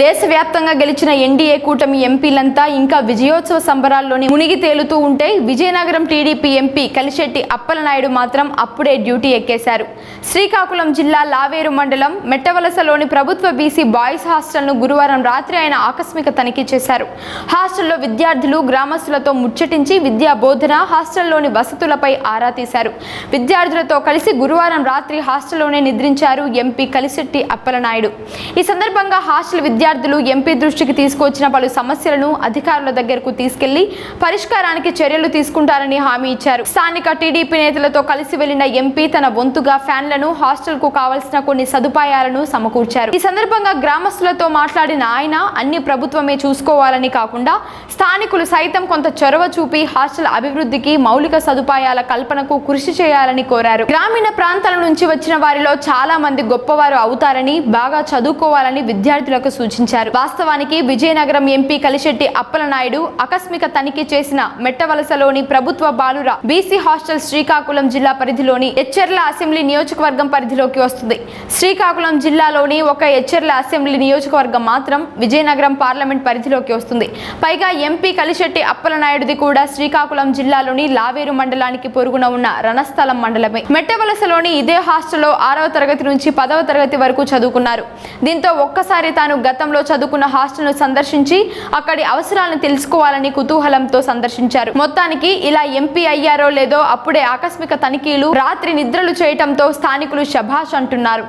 దేశవ్యాప్తంగా గెలిచిన ఎన్డీఏ కూటమి ఎంపీలంతా ఇంకా విజయోత్సవ సంబరాల్లోని మునిగి తేలుతూ ఉంటే విజయనగరం టీడీపీ ఎంపీ కలిశెట్టి అప్పలనాయుడు మాత్రం అప్పుడే డ్యూటీ ఎక్కేశారు. శ్రీకాకుళం జిల్లా లావేరు మండలం మెట్టవలసలోని ప్రభుత్వ బీసీ బాయ్స్ హాస్టల్ను గురువారం రాత్రి ఆయన ఆకస్మిక తనిఖీ చేశారు. హాస్టల్లో విద్యార్థులు గ్రామస్తులతో ముచ్చటించి విద్యా బోధన హాస్టల్లోని వసతులపై ఆరా తీశారు. విద్యార్థులతో కలిసి గురువారం రాత్రి హాస్టల్లోనే నిద్రించారు ఎంపీ కలిశెట్టి అప్పలనాయుడు. ఈ సందర్భంగా హాస్టల్ విద్యార్థులు ఎంపీ దృష్టికి తీసుకొచ్చిన పలు సమస్యలను అధికారుల దగ్గరకు తీసుకెళ్ళి పరిష్కారానికి చర్యలు తీసుకుంటారని హామీ ఇచ్చారు. స్థానిక టీడీపీ నేతలతో కలిసి వెళ్ళిన ఎంపీ తన వంతుగా ఫ్యాన్లను హాస్టల్కు కావలసిన కొన్ని సదుపాయాలను సమకూర్చారు. ఈ సందర్భంగా గ్రామస్తులతో మాట్లాడిన ఆయన అన్ని ప్రభుత్వమే చూసుకోవాలని కాకుండా స్థానికులు సైతం కొంత చొరవ చూపి హాస్టల్ అభివృద్ధికి మౌలిక సదుపాయాల కల్పనకు కృషి చేయాలని కోరారు. గ్రామీణ ప్రాంతాల నుంచి వచ్చిన వారిలో చాలా మంది గొప్పవారు అవుతారని బాగా చదువుకోవాలని విద్యార్థులకు సూచించారు వాస్తవానికి విజయనగరం ఎంపీ కలిశెట్టి అప్పలనాయుడు ఆకస్మిక తనిఖీ చేసిన మెట్టవలసలోని ప్రభుత్వ బాలుర బీసీ హాస్టల్ శ్రీకాకుళం జిల్లా పరిధిలోని ఎచ్చెర్ల అసెంబ్లీ నియోజకవర్గం పరిధిలోకి వస్తుంది. శ్రీకాకుళం జిల్లాలోని ఒక ఎచ్చెర్ల అసెంబ్లీ నియోజకవర్గం మాత్రం విజయనగరం పార్లమెంట్ పరిధిలోకి వస్తుంది. పైగా ఎంపీ కలిశెట్టి అప్పలనాయుడిది కూడా శ్రీకాకుళం జిల్లాలోని లావేరు మండలానికి పొరుగున ఉన్న రణస్థలం మండలమే. మెట్టవలసలోని ఇదే హాస్టల్లో ఆరవ తరగతి నుంచి పదవ తరగతి వరకు చదువుకున్నారు. దీంతో ఒక్కసారి తాను గతంలో చదువుకున్న హాస్టల్ను సందర్శించి అక్కడి అవసరాలను తెలుసుకోవాలని కుతూహలంతో సందర్శించారు. మొత్తానికి ఇలా ఎంపీ అయ్యారో లేదో అప్పుడే ఆకస్మిక తనిఖీలు రాత్రి నిద్రలు చేయటంతో స్థానికులు శభాష్ అంటున్నారు.